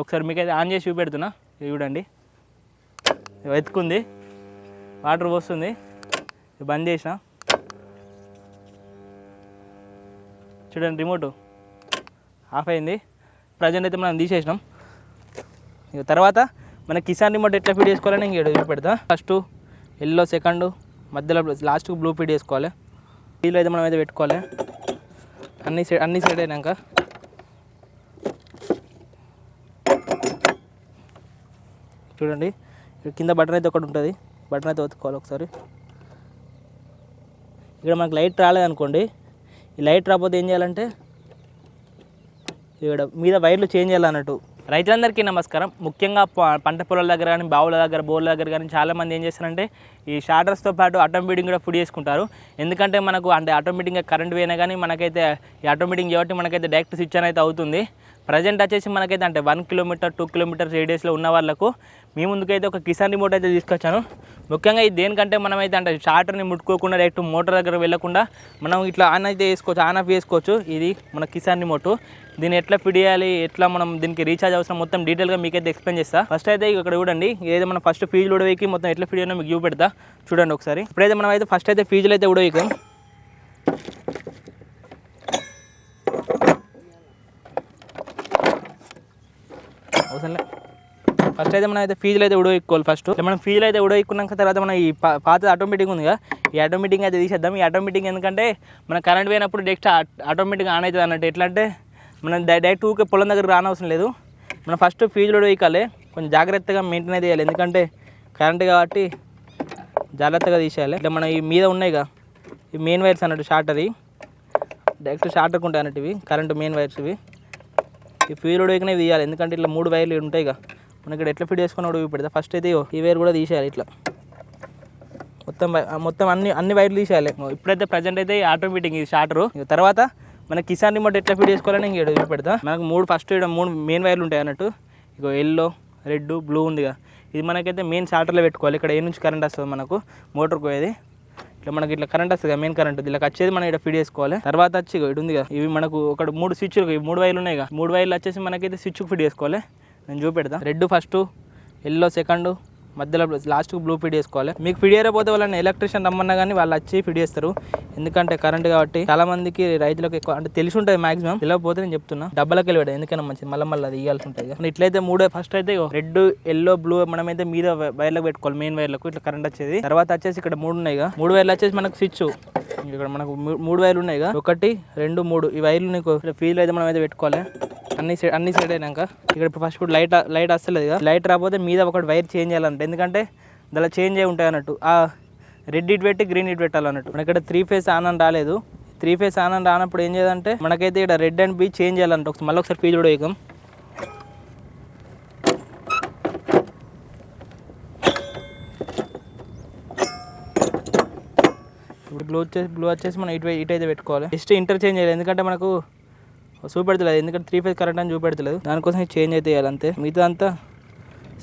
ఒకసారి మీకు అయితే ఆన్ చేసి చూపెడుతున్నా. చూడండి. వెతుకుంది ఎత్తుకుంది వాటర్ పోస్తుంది. బంద్ చేసిన. చూడండి రిమోట్. ఆఫ్ అయింది. ప్రజెంట్ అయితే మనం తీసేసినాం. ఇక తర్వాత మన కిసాన్ రిమోట్ ఎట్లా ఫీడ్ చేసుకోవాలని ఇంక చూపెడతా. పెడతా ఫస్ట్ ఎల్లో సెకండ్ మధ్యలో లాస్ట్కి బ్లూ ఫీడ్ చేసుకోవాలి. వీళ్ళు అయితే మనం అయితే పెట్టుకోవాలి. అన్ని సైడ్ అన్ని సెట్ అయినాక. చూడండి. కింద బటన్ అయితే ఒకటి ఉంటుంది. బటన్ అయితే ఒత్తుకోవాలి ఒకసారి. ఇక్కడ మనకు లైట్ రాలేదనుకోండి. ఈ లైట్ రాకపోతే ఏం చేయాలంటే ఇక్కడ మీద వైర్లు చేంజ్ చేయాలన్నట్టు రైతులందరికీ నమస్కారం. ముఖ్యంగా పంట పొలాల దగ్గర కానీ బావుల దగ్గర బోర్ల దగ్గర కానీ చాలామంది ఏం చేస్తారంటే ఈ షార్టర్స్తో పాటు ఆటోమేటిక్ కూడా ఫుడ్ చేసుకుంటారు. ఎందుకంటే మనకు అంటే ఆటోమేటిక్గా కరెంట్ పోయినా కానీ మనకైతే ఈ ఆటోమేటిక్ కాబట్టి మనకైతే డైరెక్ట్ స్విచ్ అనేది అవుతుంది. ప్రజెంట్ వచ్చేసి మనకైతే అంటే వన్ కిలోమీటర్ టూ కిలోమీటర్ రేడియస్లో ఉన్న వాళ్ళకు మీ ముందుకైతే ఒక కిసాన్ రిమోట్ అయితే తీసుకొచ్చాను. ముఖ్యంగా ఇది దేనికంటే మనమైతే అంటే షార్టర్ని ముట్టుకోకుండా డైరెక్ట్ మోటార్ దగ్గర వెళ్ళకుండా మనం ఇట్లా ఆన్ అయితే వేసుకోవచ్చు ఆన్ ఆఫ్ చేసుకోవచ్చు ఇది మన కిసాన్ రిమోట్ దీన్ని ఎట్లా ఫిడ్ చేయాలి ఎట్లా మనం దీనికి రీఛార్జ్ అవసరం మొత్తం డీటెయిల్గా మీకైతే ఎక్స్ప్లెయిన్ చేస్తా. ఫస్ట్ అయితే ఇక్కడ చూడండి ఏదైతే మనం ఫస్ట్ ఫీజ్ లోడ్ వేకి మొత్తం ఎట్లా ఫిడ్ చేయనో మీకు చూపెడతా. చూడండి ఒకసారి. ఇప్పుడైతే మనం అయితే ఫస్ట్ అయితే ఫీజులు అయితే ఉడవేకాం అవసరం ఫస్ట్ అయితే మనం అయితే ఫీజులు అయితే ఉడవెక్కోవాలి ఫస్ట్ మనం ఫీజులు అయితే ఉడవెక్కున్నాక తర్వాత మనం ఈ పాత ఆటోమేటిక్ ఉందిగా ఈ ఆటోమేటిక్ అయితే తీసేద్దాం. ఈ ఆటోమేటిక్ ఎందుకంటే మన కరెంట్ పోయినప్పుడు నెక్స్ట్ ఆటోమేటిక్ ఆన్ అవుతుంది అన్నట్టు. ఎట్లా అంటే మనం డైరెక్ట్ ఊకే పొలం దగ్గర రానవసరం లేదు. మనం ఫస్ట్ ఫీజులు ఉడవెక్కాలి కొంచెం జాగ్రత్తగా మెయింటైన్ అయితే చేయాలి. ఎందుకంటే కరెంట్ కాబట్టి జాగ్రత్తగా తీసేయాలి. ఇట్లా మన ఈ మీద ఉన్నాయిగా ఈ మెయిన్ వైర్స్ అన్నట్టు షార్టరీ డైరెక్ట్ షార్టర్కి ఉంటాయి అన్నట్టు ఇవి కరెంటు మెయిన్ వైర్స్ ఇవి. ఈ ఫీల్ ఉడకనే తీయాలి ఎందుకంటే ఇట్లా మూడు వైర్లు ఉంటాయి ఇక మనకి ఇక్కడ ఎట్లా ఫిట్ చేసుకుని ఉడికి పెడతా ఫస్ట్ అయితే ఈ వైర్ కూడా తీసేయాలి ఇట్లా. మొత్తం మొత్తం అన్ని అన్ని వైర్లు తీసేయాలి. ఇప్పుడైతే ప్రజెంట్ అయితే ఆటోమేటిక్ ఇది షార్టరు తర్వాత మన కిసాన్ రిమోట్ ఎట్లా ఫిట్ చేసుకోవాలని ఇంక ఇక్కడ పెడతా మనకు మూడు ఫస్ట్ మూడు మెయిన్ వైర్లు ఉంటాయి అన్నట్టు. ఇక ఎల్లో రెడ్ బ్లూ ఉందిగా. ఇది మనకైతే మెయిన్ షార్టర్లో పెట్టుకోవాలి. ఇక్కడ ఏ నుంచి కరెంట్ వస్తుంది మనకు మోటార్ పోయేది. ఇట్లా మనకి ఇట్లా కరెంట్ వస్తుంది కదా మెయిన్ కరెంట్ ఇలా వచ్చేది మనం ఇక్కడ ఫీడ్ చేసుకోవాలి. తర్వాత వచ్చి ఇటు ఉంది కదా ఇవి మనకు ఒక మూడు స్విచ్లు ఇవి మూడు వైర్లు ఉన్నాయి కదా మూడు వైర్లు వచ్చేసి మనకైతే స్విచ్ ఫీడ్ చేసుకోవాలి. నేను చూపెడతా. రెడ్ ఫస్ట్ ఎల్లో సెకండ్ మధ్యలో లాస్ట్కి బ్లూ ఫీడ్ చేసుకోవాలి మీకు ఫీడ్ చేయకపోతే వాళ్ళని ఎలక్ట్రిషియన్ రమ్మన్నా కానీ వాళ్ళు వచ్చి ఫీడ్ చేస్తారు ఎందుకంటే కరెంట్ కాబట్టి చాలా మందికి రైతులకు ఎక్కువ అంటే తెలిసి ఉంటుంది మాక్సిమం తెలియకపోతే నేను చెప్తున్నా. డబ్బలకి వెళ్ళాడు ఎందుకైనా మంచిది. మళ్ళీ మళ్ళీ అది ఇవ్వాల్సి ఉంటుంది ఇట్లయితే మూడో ఫస్ట్ అయితే రెడ్ ఎల్లో బ్లూ మనమైతే మీద వైర్లకు పెట్టుకోవాలి. మెయిన్ వైర్లకు ఇట్లా కరెంట్ వచ్చేది. తర్వాత వచ్చేసి ఇక్కడ మూడు ఉన్నాయి మూడు వైర్లు వచ్చేసి మనకు స్విచ్ ఇక్కడ మనకు మూడు వైర్లు ఉన్నాయి ఒకటి రెండు మూడు ఈ వైర్లు నీకు ఫీల్ అయితే మనం అయితే పెట్టుకోవాలి. అన్ని సైడ్ అన్ని సైడ్ అయినాక ఇక్కడ ఇప్పుడు ఫస్ట్ ఇప్పుడు లైట్ లైట్ వస్తలేదు కదా లైట్ రాకపోతే మీద ఒకటి వైర్ చేంజ్ చేయాలంటే. ఎందుకంటే దానిలో చేంజ్ అయి ఉంటాయి అన్నట్టు. ఆ రెడ్ ఇటు పెట్టి గ్రీన్ ఇటు పెట్టాలన్నట్టు. మన ఇక్కడ త్రీ ఫేస్ ఆన్ అని రాలేదు. త్రీ ఫేస్ ఆన్ అని రానప్పుడు ఏం చేయాలంటే మనకైతే ఇక్కడ రెడ్ అండ్ బీ చేంజ్ చేయాలంటే. ఒకసారి మళ్ళీ ఒకసారి ఫీజు కూడా ఇప్పుడు బ్లూ వచ్చేసి బ్లూ వచ్చేసి మనం ఇటు ఇటు అయితే పెట్టుకోవాలి. జస్ట్ ఇంటర్చేంజ్ చేయాలి. ఎందుకంటే మనకు చూపెడతలేదు. ఎందుకంటే త్రీ ఫేజ్ కరెంట్ అని చూపెడతలేదు. దానికోసం చేంజ్ అయితే చేయాలి అంతే. మిగతా అంతా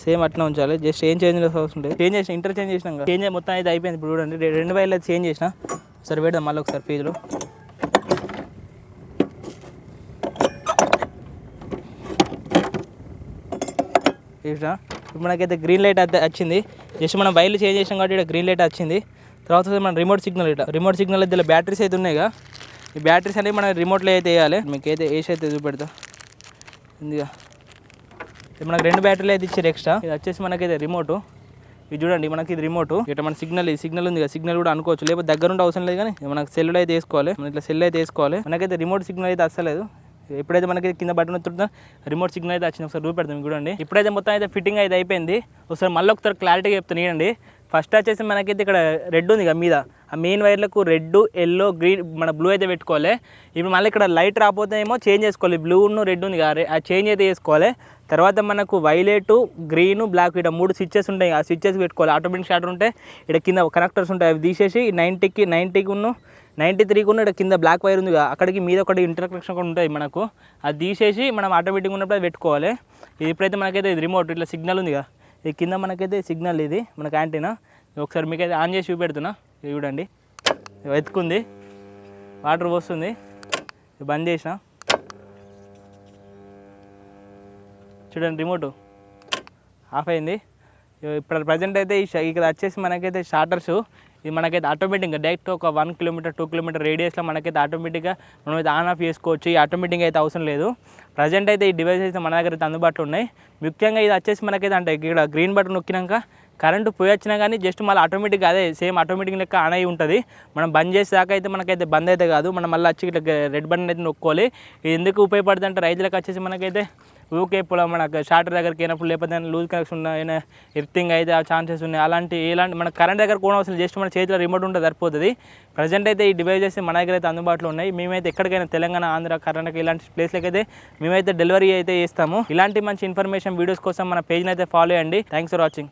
సేమ్ అట్లా ఉంచాలి జస్ట్ ఏం చేంజ్ అవసరం లేదు. చేంజ్ చేసిన ఇంటర్ చేంజ్ చేసినాం చేంజ్ మొత్తం అయితే అయిపోయింది. ఇప్పుడు చూడండి. రెండు వైర్లు అయితే చేంజ్ చేసిన. సరే పెడదాం మళ్ళీ ఒకసారి ఫీజులో చూసినా? ఇప్పుడు మనకైతే గ్రీన్ లైట్ అయితే వచ్చింది. జస్ట్ మనం వైర్లు చేంజ్ చేసినాం కాబట్టి ఇక్కడ గ్రీన్ లైట్ వచ్చింది. తర్వాత మన రిమోట్ సిగ్నల్ ఇట రిమోట్ సిగ్నల్ అయితే బ్యాటరీస్ అయితే ఉన్నాయిగా ఈ బ్యాటరీస్ అనేవి మనం రిమోట్లో అయితే వేయాలి. మీకు అయితే వేసి అయితే చూపెడతా. ఇందిగా. ఇది మనకు రెండు బ్యాటరీలు అయితే ఇచ్చారు ఎక్స్ట్రా ఇది వచ్చేసి మనకైతే రిమోట్ ఇది చూడండి మనకి ఇది రిమోట్ ఇట్లా మన సిగ్నల్ ఈ సిగ్నల్ ఉంది కదా సిగ్నల్ కూడా అనుకోవచ్చు. లేకపోతే దగ్గర ఉండే అవసరం లేదు కానీ మనకు సెల్ అయితే వేసుకోవాలి. మన ఇట్లా సెల్ అయితే వేసుకోవాలి. మనకైతే రిమోట్ సిగ్నల్ అయితే అస్సలేదు. ఎప్పుడైతే మనకి కింద బటన్ వస్తుందో రిమోట్ సిగ్నల్ అయితే వచ్చింది. ఒకసారి చూపెడతాం చూడండి. ఇప్పుడైతే మొత్తం అయితే ఫిట్టింగ్ అయితే అయిపోయింది. ఒకసారి మళ్ళీ ఒకసారి క్లారిటీగా చెప్తాను ఇవ్వండి ఫస్ట్ వచ్చేసి మనకైతే ఇక్కడ రెడ్ ఉంది కదా మీద. ఆ మెయిన్ వైర్లకు రెడ్ ఎల్లో గ్రీన్ మన బ్లూ అయితే పెట్టుకోవాలి. ఇప్పుడు మళ్ళీ ఇక్కడ లైట్ రాకపోతే ఏమో చేంజ్ చేసుకోవాలి బ్లూ రెడ్ ఉంది కదా ఆ చేంజ్ అయితే చేసుకోవాలి. తర్వాత మనకు వైలెట్ గ్రీన్ బ్లాక్ ఇక్కడ మూడు స్విచ్చెస్ ఉంటాయి. ఆ స్విచ్చెస్ పెట్టుకోవాలి. ఆటోమేటిక్ షాటర్ ఉంటే ఇక్కడ కింద కనెక్టర్స్ ఉంటాయి. అవి తీసేసి నైంటీకి నైంటీకి ఉన్న నైంటీ త్రీకి ఉన్న ఇక్కడ కింద బ్లాక్ వైర్ ఉంది కదా, అక్కడికి మీద ఒకటి ఇంటర్ కనెక్షన్ కూడా ఉంటుంది మనకు. అది తీసేసి మనం ఆటోమేటిక్ ఉన్నప్పుడు అది పెట్టుకోవాలి. ఇది ఇప్పుడైతే మనకైతే ఇది రిమోట్ ఇట్లా సిగ్నల్ ఉంది కదా ఇది కింద మనకైతే సిగ్నల్ ఇది మన క్యాంటీనా ఒకసారి మీకైతే ఆన్ చేసి చూపెడుతున్నా. చూడండి. వెతుకుంది ఎత్తుకుంది వాటర్ పోస్తుంది. బంద్ చేసిన. చూడండి రిమోట్ ఆఫ్ అయింది. ఇప్పుడు ప్రజెంట్ అయితే ఈ ఇక్కడ వచ్చేసి మనకైతే షార్టర్స్ ఇది మనకైతే ఆటోమేటిక్గా డైరెక్ట్ ఒక వన్ కిలోమీటర్ టూ కిలోమీటర్ రేడియస్లో మనకైతే ఆటోమేటిక్గా మనం అయితే ఆన్ ఆఫ్ చేసుకోవచ్చు. ఈ ఆటోమేటిక్ అయితే అవసరం లేదు. ప్రజెంట్ అయితే ఈ డివైస్ అయితే మన దగ్గర అయితే అందుబాటులో ఉన్నాయి. ముఖ్యంగా ఇది వచ్చేసి మనకైతే అంటే ఇక్కడ గ్రీన్ బటన్ నొక్కినాక కరెంటు పోయి వచ్చినా కానీ జస్ట్ మళ్ళీ ఆటోమేటిక్గా అదే సేమ్ ఆటోమేటిక్ లెక్క ఆన్ అయి ఉంటుంది. మనం బంద్ చేసాక అయితే మనకైతే బంద్ అయితే కాదు. మనం మళ్ళీ వచ్చి ఇట్లా రెడ్ బటన్ అయితే నొక్కోవాలి. ఇది ఎందుకు ఉపయోగపడుతుంది అంటే రైతులకు వచ్చేసి మనకైతే ఊకే పొలం మనకు షార్టర్ దగ్గరికి అయినప్పుడు లేకపోతే లూజ్ కనెక్షన్ ఉన్న ఎర్తింగ్ అయితే ఆ ఛాన్సెస్ ఉన్నాయి. అలాంటి ఎలాంటి మన కరెంట్ దగ్గర కూడా అవసరం జస్ట్ మన చేతిలో రిమోట్ ఉంటే సరిపోతుంది. ప్రజెంట్ అయితే ఈ డివైజెస్ మన దగ్గర అయితే అందుబాటులో ఉన్నాయి. మేమైతే ఎక్కడికైనా తెలంగాణ ఆంధ్ర కర్ణాటక ఇలాంటి ప్లేస్లకి అయితే మేమైతే డెలివరీ అయితే చేస్తాము. ఇలాంటి మంచి ఇన్ఫర్మేషన్ వీడియోస్ కోసం మన పేజ్ని అయితే ఫాలో చేయండి. Thanks for watching